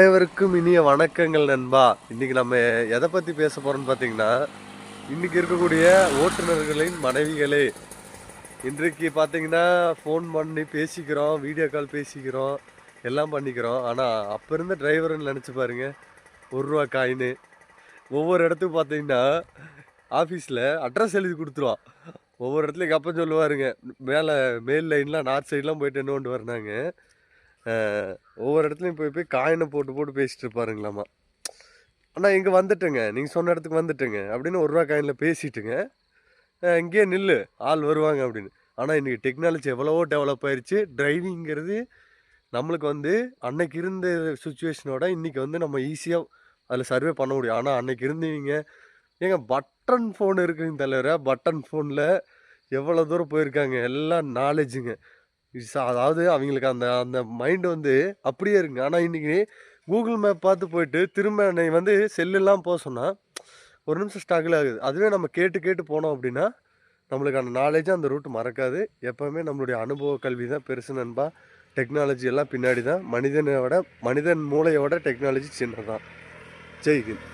அனைவருக்கும் இனிய வணக்கங்கள் நண்பா. இன்னைக்கு நம்ம எதை பத்தி பேச போறோம்னு பார்த்தீங்கன்னா இன்னைக்கு இருக்கக்கூடிய ஓட்டுநர்களின் மனைவிகளே. இன்றைக்கு பார்த்தீங்கன்னா ஃபோன் பண்ணி பேசிக்கிறோம் வீடியோ கால் பேசிக்கிறோம் எல்லாம் பண்ணிக்கிறோம். ஆனால் அப்போ இருந்த டிரைவர்னு நினச்சி பாருங்க. ஒரு ரூபா காயின் ஒவ்வொரு இடத்துக்கு பார்த்தீங்கன்னா ஆஃபீஸில் அட்ரஸ் எழுதி கொடுத்துருவான். ஒவ்வொரு இடத்துலையும் கப்பம் சொல்லுவாருங்க. மேலே மேல் லைன்லாம் நார்த் சைட்லாம் போயிட்டு என்ன கொண்டு வரணாங்க ஒவ்வொரு இடத்துலையும் போய் போய் காயினை போட்டு போட்டு பேசிட்டு இருப்பாருங்களாமா. அண்ணா இங்கே வந்துட்டுங்க. நீங்கள் சொன்ன இடத்துக்கு வந்துட்டுங்க. அப்படின்னு ஒரு ரூபா காயினில் பேசிட்டுங்க. இங்கேயே நில்லு. ஆள் வருவாங்க அப்படின்னு. ஆனால் இன்றைக்கி டெக்னாலஜி எவ்வளவோ டெவலப் ஆயிடுச்சு டிரைவிங்கிறது நம்மளுக்கு வந்து அன்னைக்கு இருந்த சுச்சுவேஷனோட இன்றைக்கி வந்து நம்ம ஈஸியாக அதில் சர்வே பண்ண முடியும். ஆனால் அன்னைக்கு இருந்தீங்க ஏங்க பட்டன் ஃபோன் இருக்குங்க தலைவர பட்டன் ஃபோனில் எவ்வளோ தூரம் போயிருக்காங்க? எல்லாம் நாலேஜுங்க அதாவது அவங்களுக்கு அந்த அந்த மைண்டு வந்து அப்படியே இருக்குங்க. ஆனால் இன்றைக்கி கூகுள் மேப் பார்த்து போயிட்டு திரும்ப என்னை வந்து செல்லுலாம் போக சொன்னால் ஒரு நிமிஷம் ஸ்ட்ரகிள் ஆகுது அதுவே நம்ம கேட்டு கேட்டு போனோம் அப்படின்னா நம்மளுக்கான நாலேஜும் அந்த ரூட் மறக்காது. எப்போவுமே நம்மளுடைய அனுபவ கல்வி தான் பெருசு நண்பா. டெக்னாலஜி எல்லாம் பின்னாடி தான். மனிதனை விட மனிதன் மூளையோட டெக்னாலஜி சின்னதான் ஜெய்ஹிந்த்.